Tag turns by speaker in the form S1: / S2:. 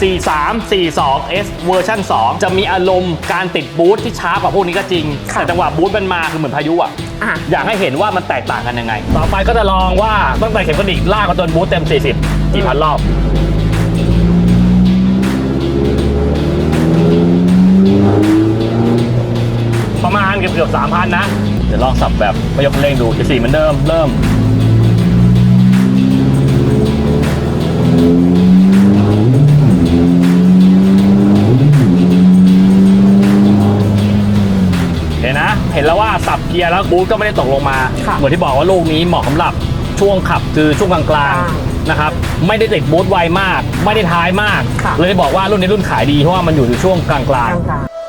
S1: 43 42 S เวอร์ชัน2 จะมีอารมณ์การติดบูทที่ช้ากว่าพวกนี้ก็จริง
S2: ค่ะ
S1: แต่จังหวะบูทมันมาคือเหมือนพายุอะ
S2: อะ
S1: อยากให้เห็นว่ามันแตกต่างกันยังไง ต่อไปก็จะลองว่าตั้งแต่เข็มกระดิกลากมาจนบูทเต็ม 40 กี่พันรอบ ประมาณเกือบเกือบสามพันนะ เดี๋ยวลองสับแบบไม่ยกคันเร่งดูจะสี่เหมือนเดิม เริ่ม เห็นนะ เห็นแล้วว่าสับเกียร์แล้วบูทก็ไม่ได้ตกลงมา
S2: ค่ะ
S1: เหมือนที่บอกว่าลูกนี้เหมาะสำหรับช่วงขับคือช่วงกลาง
S2: กลาง
S1: ๆนะครับ ไม่ได้ติดบูทไวมาก ไม่ได้ท้ายมาก
S2: ค่ะ
S1: เลยบอกว่ารุ่นนี้รุ่นขายดีเพราะว่ามันอยู่ในช่วงกลาง
S2: กลาง
S1: ๆ